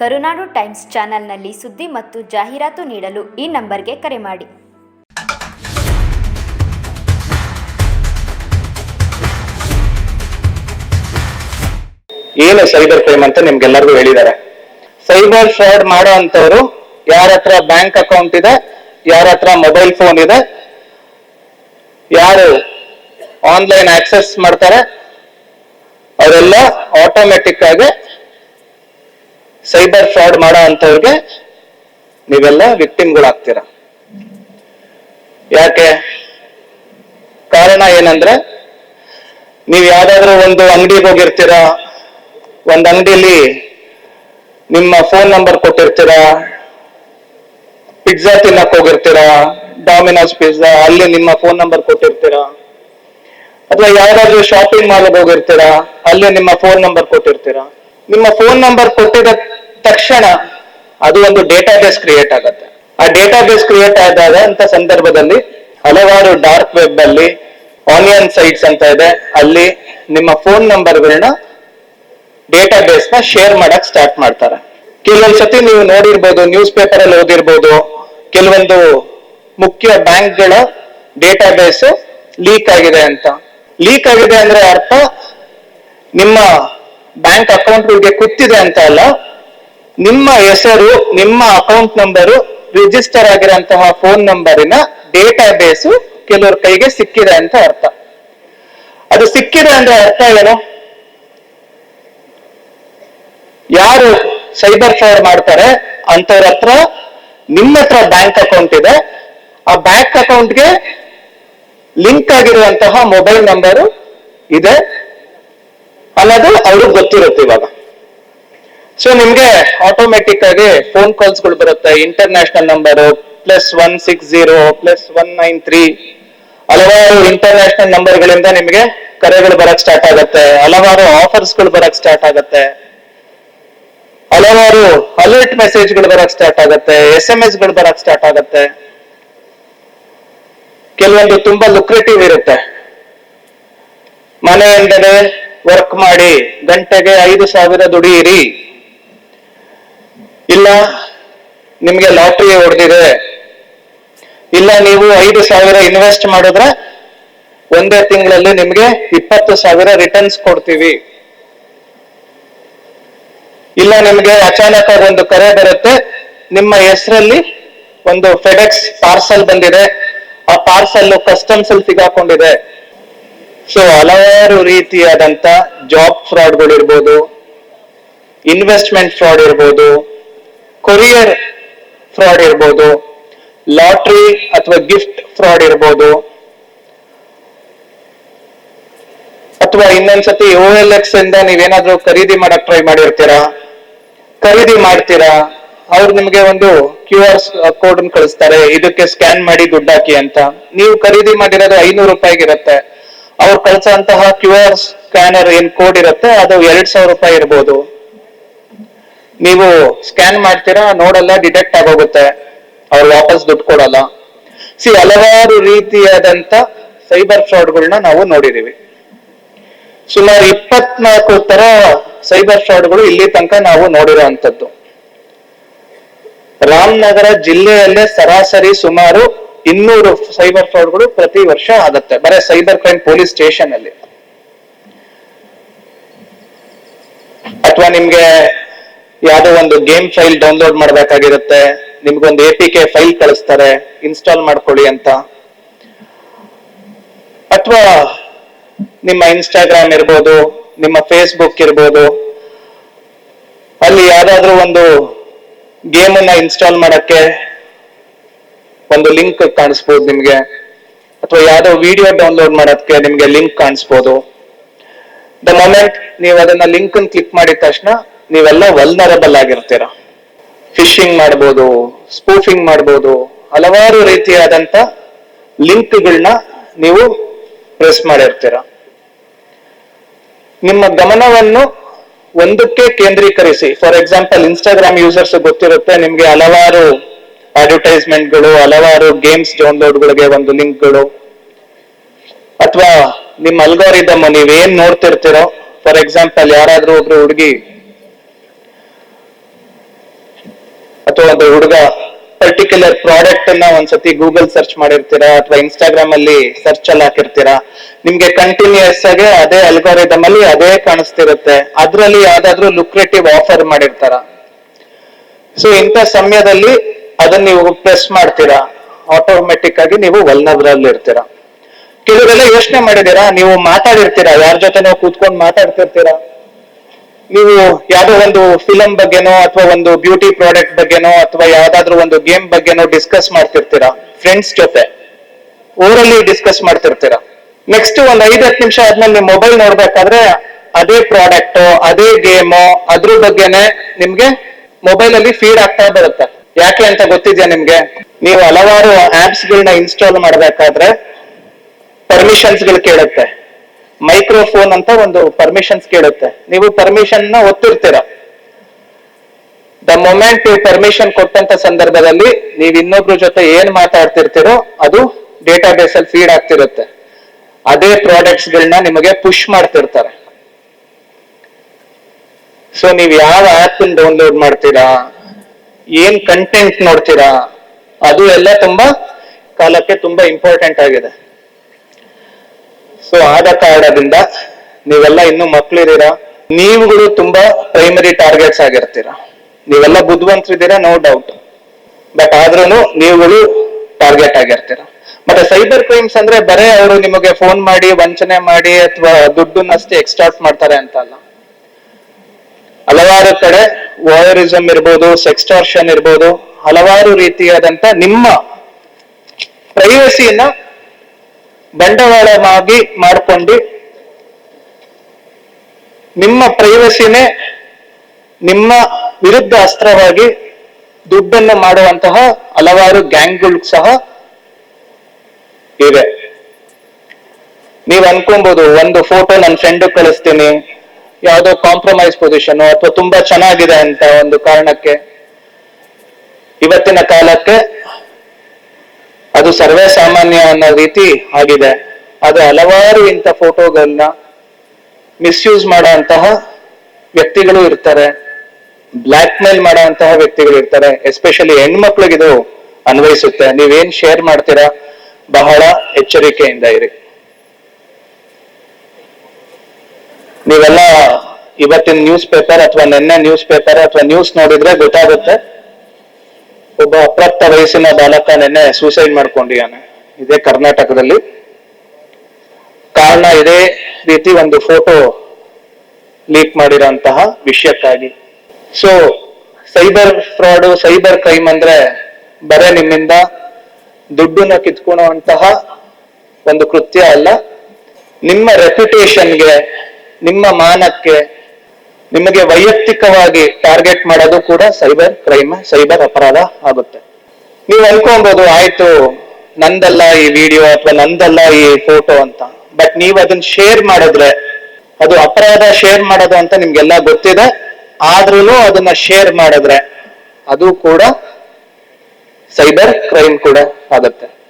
ಕರುನಾಡು times ಚಾನೆಲ್ನಲ್ಲಿ ಸುದ್ದಿ ಮತ್ತು ಜಾಹೀರಾತು ನೀಡಲು ಈ ನಂಬರ್ಗೆ ಕರೆ ಮಾಡಿ. ಏನು ಸೈಬರ್ ಕ್ರೈಮ್ ಅಂತ ನಿಮ್ಗೆಲ್ಲರಿಗೂ ಹೇಳಿದ್ದಾರೆ. ಸೈಬರ್ ಫ್ರಾಡ್ ಮಾಡೋ ಅಂತವ್ರು ಯಾರ ಹತ್ರ ಬ್ಯಾಂಕ್ ಅಕೌಂಟ್ ಇದೆ, ಯಾರ ಹತ್ರ ಮೊಬೈಲ್ ಫೋನ್ ಇದೆ, ಯಾರು ಆನ್ಲೈನ್ ಆಕ್ಸೆಸ್ ಮಾಡ್ತಾರೆ, ಅವರೆಲ್ಲ ಆಟೋಮೆಟಿಕ್ ಆಗಿ ಸೈಬರ್ ಫ್ರಾಡ್ ಮಾಡೋ ಅಂತವ್ರಿಗೆ ನೀವೆಲ್ಲ ವಿಕ್ಟಿಮ್ಗಳಾಗ್ತೀರ? ಯಾಕೆ? ಕಾರಣ ಏನಂದ್ರೆ, ನೀವ್ ಯಾವ್ದಾದ್ರು ಒಂದು ಅಂಗಡಿಗೆ ಹೋಗಿರ್ತೀರಾ? ಒಂದ್ ಅಂಗಡಿಲಿ ನಿಮ್ಮ ಫೋನ್ ನಂಬರ್ ಕೊಟ್ಟಿರ್ತೀರಾ? ಪಿಜ್ಜಾ ತಿನ್ನಕ್ ಹೋಗಿರ್ತೀರಾ? ಡಾಮಿನೋಸ್ ಪಿಜ್ಜಾ, ಅಲ್ಲಿ ನಿಮ್ಮ ಫೋನ್ ನಂಬರ್ ಕೊಟ್ಟಿರ್ತೀರಾ? ಅಥವಾ ಯಾವ್ದಾದ್ರು ಶಾಪಿಂಗ್ ಮಾಲ್ ಹೋಗಿರ್ತೀರಾ? ಅಲ್ಲಿ ನಿಮ್ಮ ಫೋನ್ ನಂಬರ್ ಕೊಟ್ಟಿರ್ತೀರಾ? ನಿಮ್ಮ ಫೋನ್ ನಂಬರ್ ಕೊಟ್ಟಿದ ತಕ್ಷಣ ಅದು ಒಂದು ಡೇಟಾಬೇಸ್ ಕ್ರಿಯೇಟ್ ಆಗುತ್ತೆ. ಆ ಡೇಟಾಬೇಸ್ ಕ್ರಿಯೇಟ್ ಆದಾಗ ಅಂತ ಸಂದರ್ಭದಲ್ಲಿ ಹಲವಾರು ಡಾರ್ಕ್ ವೆಬ್ ಅಲ್ಲಿ ಆನಿಯನ್ ಸೈಟ್ಸ್ ಅಂತ ಇದೆ. ಅಲ್ಲಿ ನಿಮ್ಮ ಫೋನ್ ನಂಬರ್ಗಳನ್ನ ಡೇಟಾಬೇಸ್ನ ಶೇರ್ ಮಾಡಕ್ ಸ್ಟಾರ್ಟ್ ಮಾಡ್ತಾರೆ. ಕೆಲವೊಂದ್ಸತಿ ನೀವು ನೋಡಿರ್ಬೋದು ನ್ಯೂಸ್ ಪೇಪರ್ ಅಲ್ಲಿ ಓದಿರ್ಬೋದು, ಕೆಲವೊಂದು ಮುಖ್ಯ ಬ್ಯಾಂಕ್ಗಳ ಡೇಟಾಬೇಸ್ ಲೀಕ್ ಆಗಿದೆ ಅಂತ. ಲೀಕ್ ಆಗಿದೆ ಅಂದ್ರೆ ಅರ್ಥ ನಿಮ್ಮ ಬ್ಯಾಂಕ್ ಅಕೌಂಟ್ಗಳಿಗೆ ಕುತ್ತಿದೆ ಅಂತ ಅಲ್ಲ ನಿಮ್ಮ ಹೆಸರು, ನಿಮ್ಮ ಅಕೌಂಟ್ ನಂಬರು ರಿಜಿಸ್ಟರ್ ಆಗಿರೋಂತಹ ಫೋನ್ ನಂಬರಿನ ಡೇಟಾಬೇಸ್ ಕೆಲವ್ರ ಕೈಗೆ ಸಿಕ್ಕಿದೆ ಅಂತ ಅರ್ಥ. ಅದು ಸಿಕ್ಕಿದೆ ಅಂದ್ರೆ ಅರ್ಥ ಏನು? ಯಾರು ಸೈಬರ್ ಫ್ರಾಡ್ ಮಾಡ್ತಾರೆ, ಅಂತವ್ರ ಹತ್ರ ನಿಮ್ಮ ಹತ್ರ ಬ್ಯಾಂಕ್ ಅಕೌಂಟ್ ಇದೆ. ಆ ಬ್ಯಾಂಕ್ ಅಕೌಂಟ್ಗೆ ಲಿಂಕ್ ಆಗಿರುವಂತಹ ಮೊಬೈಲ್ ನಂಬರು ಇದೆ. ಅನ್ನೋದು ಅವ್ರಿಗೆ ಗೊತ್ತಿರುತ್ತೆ ಇವಾಗ. ಸೊ ನಿಮ್ಗೆ ಆಟೋಮೆಟಿಕ್ ಆಗಿ ಫೋನ್ ಕಾಲ್ಸ್ಗಳು ಬರುತ್ತೆ. International number plus one six zero plus one nine three ಹಲವಾರು ಇಂಟರ್ನ್ಯಾಷನಲ್ ನಂಬರ್ಗಳಿಂದ ನಿಮ್ಗೆ ಕರೆಗಳು ಬರಕ್ ಸ್ಟಾರ್ಟ್ ಆಗುತ್ತೆ. ಹಲವಾರು ಆಫರ್ಸ್ಗಳು ಬರಕ್ ಸ್ಟಾರ್ಟ್ ಆಗುತ್ತೆ. ಹಲವಾರು ಅಲರ್ಟ್ ಮೆಸೇಜ್ಗಳು ಬರಕ್ ಸ್ಟಾರ್ಟ್ ಆಗುತ್ತೆ. ಎಸ್ ಎಂ ಎಸ್ಗಳು ಬರಕ್ ಸ್ಟಾರ್ಟ್ ಆಗುತ್ತೆ. ಕೆಲವೊಂದು ತುಂಬಾ ಲುಕ್ರೇಟಿವ್ ಇರುತ್ತೆ. ಮನೆಯಿಂದಲೇ ವರ್ಕ್ ಮಾಡಿ ಗಂಟೆಗೆ ಐದು ಸಾವಿರ ದುಡಿಯಿರಿ ಇಲ್ಲ, ನಿಮ್ಗೆ ಲಾಟ್ರಿ ಹೊಡೆದಿದೆ. ಇಲ್ಲ, ನೀವು ಐದು ಸಾವಿರ ಇನ್ವೆಸ್ಟ್ ಮಾಡಿದ್ರೆ ಒಂದೇ ತಿಂಗಳಲ್ಲಿ ನಿಮ್ಗೆ ಇಪ್ಪತ್ತು ಸಾವಿರ ರಿಟರ್ನ್ಸ್ ಕೊಡ್ತೀವಿ. ಇಲ್ಲ, ನಿಮ್ಗೆ ಅಚಾನಕ್ ಒಂದು ಕರೆ ಬರುತ್ತೆ. ನಿಮ್ಮ ಹೆಸರಲ್ಲಿ ಒಂದು ಫೆಡೆಕ್ಸ್ ಪಾರ್ಸಲ್ ಬಂದಿದೆ. ಆ ಪಾರ್ಸಲ್ ಕಸ್ಟಮ್ಸ್ ಅಲ್ಲಿ ಸಿಗಾಕೊಂಡಿದೆ. ಸೊ ಹಲವಾರು ರೀತಿಯಾದಂತ ಜಾಬ್ ಫ್ರಾಡ್ಗಳು ಇರ್ಬೋದು ಇನ್ವೆಸ್ಟ್ಮೆಂಟ್ ಫ್ರಾಡ್ ಇರ್ಬೋದು ಕೊರಿಯರ್ ಫ್ರಾಡ್ ಇರ್ಬೋದು, ಲಾಟ್ರಿ ಅಥವಾ ಗಿಫ್ಟ್ ಫ್ರಾಡ್ ಇರ್ಬೋದು, ಅಥವಾ ಇನ್ನೊಂದ್ಸತಿ ಓ ಎಲ್ ಎಕ್ಸ್ ಇಂದ ನೀವೇನಾದ್ರೂ ಖರೀದಿ ಮಾಡಕ್ ಟ್ರೈ ಮಾಡಿರ್ತೀರಾ? ಖರೀದಿ ಮಾಡ್ತೀರಾ? ಅವ್ರು ನಿಮಗೆ ಒಂದು ಕ್ಯೂ ಆರ್ ಕೋಡ್ ಕಳಿಸ್ತಾರೆ, ಇದಕ್ಕೆ ಸ್ಕ್ಯಾನ್ ಮಾಡಿ ದುಡ್ಡು ಹಾಕಿ ಅಂತ. ನೀವು ಖರೀದಿ ಮಾಡಿರೋದು ಐನೂರು ರೂಪಾಯಿಗಿರುತ್ತೆ. ಅವ್ರು ಕಳ್ಸೋಂತಹ ಕ್ಯೂ ಆರ್ ಸ್ಕ್ಯಾನರ್ ಏನ್ ಕೋಡ್ ಇರುತ್ತೆ, ಅದು ಎರಡ್ ಸಾವಿರ ರೂಪಾಯಿ ಇರ್ಬೋದು. ನೀವು ಸ್ಕ್ಯಾನ್ ಮಾಡ್ತೀರಾ, ನೋಡಲ್ಲ ಡಿಟೆಕ್ಟ್ ಆಗೋಗುತ್ತೆ. ಅವ್ರು ವಾಪಸ್ ದುಡ್ಡು ಕೊಡಲ್ಲ. ಸಿ ಹಲವಾರು ರೀತಿಯಾದಂತ ಸೈಬರ್ ಫ್ರಾಡ್ಗಳನ್ನ ನಾವು ನೋಡಿದೀವಿ. ಸುಮಾರು ಇಪ್ಪತ್ನಾಲ್ಕು ತರ ಸೈಬರ್ ಫ್ರಾಡ್ಗಳು ಇಲ್ಲಿ ತನಕ ನಾವು ನೋಡಿರೋ ಅಂತದ್ದು ರಾಮನಗರ ಜಿಲ್ಲೆಯಲ್ಲೇ ಸರಾಸರಿ ಸುಮಾರು ಇನ್ನೂರು ಸೈಬರ್ ಫ್ರಾಡ್ಗಳು ಪ್ರತಿ ವರ್ಷ ಆಗತ್ತೆ, ಬರೀ ಸೈಬರ್ ಕ್ರೈಮ್ ಪೊಲೀಸ್ ಸ್ಟೇಷನ್ ಅಲ್ಲಿ. ಅಥವಾ ನಿಮ್ಗೆ ಯಾವ್ದೋ ಒಂದು ಗೇಮ್ ಫೈಲ್ ಡೌನ್ಲೋಡ್ ಮಾಡಬೇಕಾಗಿರುತ್ತೆ. ನಿಮ್ಗೊಂದು ಎ ಪಿ ಕೆ ಫೈಲ್ ಕಳಿಸ್ತಾರೆ ಇನ್ಸ್ಟಾಲ್ ಮಾಡ್ಕೊಳ್ಳಿ ಅಂತ. ಅಥವಾ ನಿಮ್ಮ ಇನ್ಸ್ಟಾಗ್ರಾಮ್ ಇರ್ಬೋದು, ನಿಮ್ಮ ಫೇಸ್ಬುಕ್ ಇರ್ಬೋದು, ಅಲ್ಲಿ ಯಾವ್ದಾದ್ರು ಒಂದು ಗೇಮ್ ಅನ್ನ ಇನ್ಸ್ಟಾಲ್ ಮಾಡಕ್ಕೆ ಒಂದು ಲಿಂಕ್ ಕಾಣಿಸ್ಬೋದು ನಿಮ್ಗೆ. ಅಥವಾ ಯಾವ್ದೋ ವಿಡಿಯೋ ಡೌನ್ಲೋಡ್ ಮಾಡೋದಕ್ಕೆ ನಿಮ್ಗೆ ಲಿಂಕ್ ಕಾಣಿಸ್ಬೋದು. ದ ಮೊಮೆಂಟ್ ನೀವು ಅದನ್ನ ಲಿಂಕ್ ಕ್ಲಿಕ್ ಮಾಡಿದ ತಕ್ಷಣ ನೀವೆಲ್ಲ ವಲ್ನರಬಲ್ ಆಗಿರ್ತೀರ. ಫಿಶಿಂಗ್ ಮಾಡ್ಬೋದು ಸ್ಪೂಫಿಂಗ್ ಮಾಡ್ಬೋದು, ಹಲವಾರು ರೀತಿಯಾದಂತ ಲಿಂಕ್ಗಳನ್ನ ನೀವು ಪ್ರೆಸ್ ಮಾಡಿರ್ತೀರ. ನಿಮ್ಮ ಗಮನವನ್ನು ಒಂದಕ್ಕೆ ಕೇಂದ್ರೀಕರಿಸಿ. ಫಾರ್ ಎಕ್ಸಾಂಪಲ್ ಇನ್ಸ್ಟಾಗ್ರಾಮ್ ಯೂಸರ್ಸ್ ಗೊತ್ತಿರುತ್ತೆ, ನಿಮ್ಗೆ ಹಲವಾರು ಅಡ್ವರ್ಟೈಸ್ಮೆಂಟ್ಗಳು ಹಲವಾರು ಗೇಮ್ಸ್ ಡೌನ್ಲೋಡ್ಗಳಿಗೆ ಒಂದು ಲಿಂಕ್ಗಳು. ಅಥವಾ ನಿಮ್ಮ ಅಲ್ಗೋರಿದಮ್ ನೀವೇನ್ ನೋಡ್ತಿರ್ತೀರೋ ಫಾರ್ ಎಕ್ಸಾಂಪಲ್ ಯಾರಾದ್ರೂ ಒಬ್ರು ಹುಡುಗಿ ಅಥವಾ ಒಂದು ಹುಡುಗ ಪರ್ಟಿಕ್ಯುಲರ್ ಪ್ರಾಡಕ್ಟ್ ಅನ್ನ ಒಂದ್ಸತಿ ಗೂಗಲ್ ಸರ್ಚ್ ಮಾಡಿರ್ತೀರಾ ಅಥವಾ ಇನ್ಸ್ಟಾಗ್ರಾಮ್ ಅಲ್ಲಿ ಸರ್ಚ್ ಅಲ್ಲಿ ಹಾಕಿರ್ತೀರಾ, ನಿಮ್ಗೆ ಕಂಟಿನ್ಯೂಸ್ ಆಗಿ ಅದೇ ಅಲ್ಗೋರಿದಮ್ ಅಲ್ಲಿ ಅದೇ ಕಾಣಿಸ್ತಿರುತ್ತೆ. ಅದ್ರಲ್ಲಿ ಯಾವ್ದಾದ್ರು ಲುಕ್ರೇಟಿವ್ ಆಫರ್ ಮಾಡಿರ್ತಾರ. ಸೊ ಇಂಥ ಸಮಯದಲ್ಲಿ ಅದನ್ನ ನೀವು ಪ್ರೆಸ್ ಮಾಡ್ತೀರಾ. ಆಟೋಮೆಟಿಕ್ ಆಗಿ ನೀವು ವಲ್ನಬ್ರಲ್ಲಿ ಇರ್ತೀರಾ. ಕೆಲವರೆಲ್ಲ ಯೋಚನೆ ಮಾಡಿದೀರಾ ನೀವು ಮಾತಾಡಿರ್ತೀರಾ, ಯಾರ ಜೊತೆ ನಾವು ಕೂತ್ಕೊಂಡು ಮಾತಾಡ್ತಿರ್ತೀರಾ. ನೀವು ಯಾವುದೋ ಒಂದು ಫಿಲಂ ಬಗ್ಗೆನೋ ಅಥವಾ ಒಂದು ಬ್ಯೂಟಿ ಪ್ರಾಡಕ್ಟ್ ಬಗ್ಗೆನೋ ಅಥವಾ ಯಾವ್ದಾದ್ರು ಒಂದು ಗೇಮ್ ಬಗ್ಗೆನೋ ಡಿಸ್ಕಸ್ ಮಾಡ್ತಿರ್ತೀರಾ? ಫ್ರೆಂಡ್ಸ್ ಜೊತೆ. ಊರಲ್ಲಿ ಡಿಸ್ಕಸ್ ಮಾಡ್ತಿರ್ತೀರಾ? ನೆಕ್ಸ್ಟ್ ಒಂದ್ ಐದ್ ಹತ್ತು ನಿಮಿಷ ಆದ್ಮೇಲೆ ನೀವು ಮೊಬೈಲ್ ನೋಡ್ಬೇಕಾದ್ರೆ ಅದೇ ಪ್ರಾಡಕ್ಟ್ ಅದೇ ಗೇಮು ಅದ್ರ ಬಗ್ಗೆನೆ ನಿಮ್ಗೆ ಮೊಬೈಲ್ ಅಲ್ಲಿ ಫೀಡ್ ಆಗ್ತಾ ಬರುತ್ತೆ. ಯಾಕೆ ಅಂತ ಗೊತ್ತಿದ್ಯಾ ನಿಮ್ಗೆ? ನೀವು ಹಲವಾರು ಆಪ್ಸ್ ಗಳನ್ನ ಇನ್ಸ್ಟಾಲ್ ಮಾಡ್ಬೇಕಾದ್ರೆ ಪರ್ಮಿಷನ್ಸ್ಗಳು ಕೇಳುತ್ತೆ. ಮೈಕ್ರೋಫೋನ್ ಅಂತ ಒಂದು ಪರ್ಮಿಷನ್ಸ್ ಕೇಳುತ್ತೆ. ನೀವು ಪರ್ಮಿಷನ್ನ ಒತ್ತಿರ್ತೀರ. ದ ಮೊಮೆಂಟ್ ನೀವು ಪರ್ಮಿಷನ್ ಕೊಟ್ಟಂತ ಸಂದರ್ಭದಲ್ಲಿ ನೀವು ಇನ್ನೊಬ್ರ ಜೊತೆ ಏನ್ ಮಾತಾಡ್ತಿರ್ತೀರೋ ಅದು ಡೇಟಾಬೇಸ್ ಅಲ್ಲಿ ಫೀಡ್ ಆಗ್ತಿರುತ್ತೆ. ಅದೇ ಪ್ರಾಡಕ್ಟ್ಸ್ ಗಳನ್ನ ನಿಮಗೆ ಪುಷ್ ಮಾಡ್ತಿರ್ತಾರೆ. ಸೊ ನೀವು ಯಾವ ಆಪ್ ಡೌನ್ಲೋಡ್ ಮಾಡ್ತೀರಾ? ಏನ್ ಕಂಟೆಂಟ್ ನೋಡ್ತೀರಾ? ಅದು ಎಲ್ಲ ತುಂಬಾ ಕಾಲಕ್ಕೆ ತುಂಬಾ ಇಂಪಾರ್ಟೆಂಟ್ ಆಗಿದೆ. ಸೊ ಆದ ಕಾರಣದಿಂದ ನೀವೆಲ್ಲ ಇನ್ನು ಮಕ್ಳಿದ್ದೀರಾ? ನೀವುಗಳು ತುಂಬಾ ಪ್ರೈಮರಿ ಟಾರ್ಗೆಟ್ಸ್ ಆಗಿರ್ತೀರಾ? ನೀವೆಲ್ಲ ಬುದ್ಧಿವಂತರಿದ್ದೀರಾ? ನೋ ಡೌಟ್ ಬಟ್ ಆದ್ರೂ ನೀವುಗಳು ಟಾರ್ಗೆಟ್ ಆಗಿರ್ತೀರಾ? ಮತ್ತೆ ಸೈಬರ್ ಕ್ರೈಮ್ಸ್ ಅಂದ್ರೆ ಬರೇ ಅವರು ನಿಮಗೆ ಫೋನ್ ಮಾಡಿ, ವಂಚನೆ ಮಾಡಿ ಅಥವಾ ದುಡ್ಡನ್ನಷ್ಟೇ ಎಕ್ಸ್ಟಾರ್ಟ್ ಮಾಡ್ತಾರೆ ಅಂತ ಅಲ್ಲ ಹಲವಾರು ಕಡೆ ವಾಯರಿಸಮ್ ಇರ್ಬೋದು ಸೆಕ್ಸ್ಟಾರ್ಷನ್ ಇರ್ಬೋದು, ಹಲವಾರು ರೀತಿಯಾದಂತ ನಿಮ್ಮ ಪ್ರೈವಸಿಯನ್ನ ಬಂಡವಾಳವಾಗಿ ಮಾಡಿಕೊಂಡು ನಿಮ್ಮ ಪ್ರೈವಸಿನೇ ನಿಮ್ಮ ವಿರುದ್ಧ ಅಸ್ತ್ರವಾಗಿ ದುಡ್ಡನ್ನು ಮಾಡುವಂತಹ ಹಲವಾರು ಗ್ಯಾಂಗ್ಗಳು ಸಹ ಇವೆ. ನೀವ್ ಅನ್ಕೊಬಹುದು ಒಂದು ಫೋಟೋ ನನ್ನ ಫ್ರೆಂಡ್ ಕಳಿಸ್ತೀನಿ, ಯಾವುದೋ ಕಾಂಪ್ರಮೈಸ್ ಪೊಸಿಷನ್ ಅಥವಾ ತುಂಬಾ ಚೆನ್ನಾಗಿದೆ ಅಂತ ಒಂದು ಕಾರಣಕ್ಕೆ ಇವತ್ತಿನ ಕಾಲಕ್ಕೆ ಅದು ಸರ್ವೇ ಸಾಮಾನ್ಯ ಅನ್ನೋ ರೀತಿ ಆಗಿದೆ. ಅದು ಹಲವಾರು ಇಂಥ ಫೋಟೋಗಳನ್ನ ಮಿಸ್ಯೂಸ್ ಮಾಡುವಂತಹ ವ್ಯಕ್ತಿಗಳು ಇರ್ತಾರೆ. ಬ್ಲ್ಯಾಕ್ ಮೇಲ್ ಮಾಡುವಂತಹ ವ್ಯಕ್ತಿಗಳು ಇರ್ತಾರೆ. ಎಸ್ಪೆಷಲಿ ಹೆಣ್ಮಕ್ಳಿಗೆ ಇದು ಅನ್ವಯಿಸುತ್ತೆ. ನೀವೇನ್ ಶೇರ್ ಮಾಡ್ತೀರಾ? ಬಹಳ ಎಚ್ಚರಿಕೆಯಿಂದ ಇರಿ. ನೀವೆಲ್ಲ ಇವತ್ತಿನ ನ್ಯೂಸ್ ಪೇಪರ್ ಅಥವಾ ನಿನ್ನೆ ನ್ಯೂಸ್ ಪೇಪರ್ ಅಥವಾ ನ್ಯೂಸ್ ನೋಡಿದ್ರೆ ಗೊತ್ತಾಗುತ್ತೆ. ಒಬ್ಬ ಅಪ್ರಾಪ್ತ ವಯಸ್ಸಿನ ಬಾಲಕ ನಿನ್ನೆ ಸೂಸೈಡ್ ಮಾಡ್ಕೊಂಡಿದ್ದಾನೆ. ಇದೇ ಕರ್ನಾಟಕದಲ್ಲಿ. ಕಾರಣ ಇದೇ ರೀತಿ ಒಂದು ಫೋಟೋ ಲೀಕ್ ಮಾಡಿರೋಂತಹ ವಿಷಯಕ್ಕಾಗಿ. So cyber fraud cyber crime ಅಂದ್ರೆ ಬರೇ ನಿಮ್ಮಿಂದ ದುಡ್ಡನ್ನ ಕಿತ್ಕೊಳ್ಳುವಂತಹ ಒಂದು ಕೃತ್ಯ ಅಲ್ಲ. ನಿಮ್ಮ ರೆಪ್ಯುಟೇಷನ್ಗೆ ನಿಮ್ಮ ಮಾನಕ್ಕೆ ನಿಮಗೆ ವೈಯಕ್ತಿಕವಾಗಿ ಟಾರ್ಗೆಟ್ ಮಾಡೋದು ಕೂಡ ಸೈಬರ್ ಕ್ರೈಮ್ ಸೈಬರ್ ಅಪರಾಧ ಆಗುತ್ತೆ. ನೀವು ಅನ್ಕೊಂಬೋದು, ಆಯ್ತು, ನಂದಲ್ಲ ಈ ವಿಡಿಯೋ ಅಥವಾ ನಂದಲ್ಲ ಈ ಫೋಟೋ ಅಂತ. ಬಟ್ ನೀವು ಅದನ್ನ ಶೇರ್ ಮಾಡಿದ್ರೆ, ಅದು ಅಪರಾಧ ಶೇರ್ ಮಾಡೋದು ಅಂತ ನಿಮ್ಗೆಲ್ಲ ಗೊತ್ತಿದೆ. ಆದ್ರೂ ಅದನ್ನ ಶೇರ್ ಮಾಡಿದ್ರೆ, ಅದು ಕೂಡ ಸೈಬರ್ ಕ್ರೈಮ್ ಕೂಡ ಆಗುತ್ತೆ.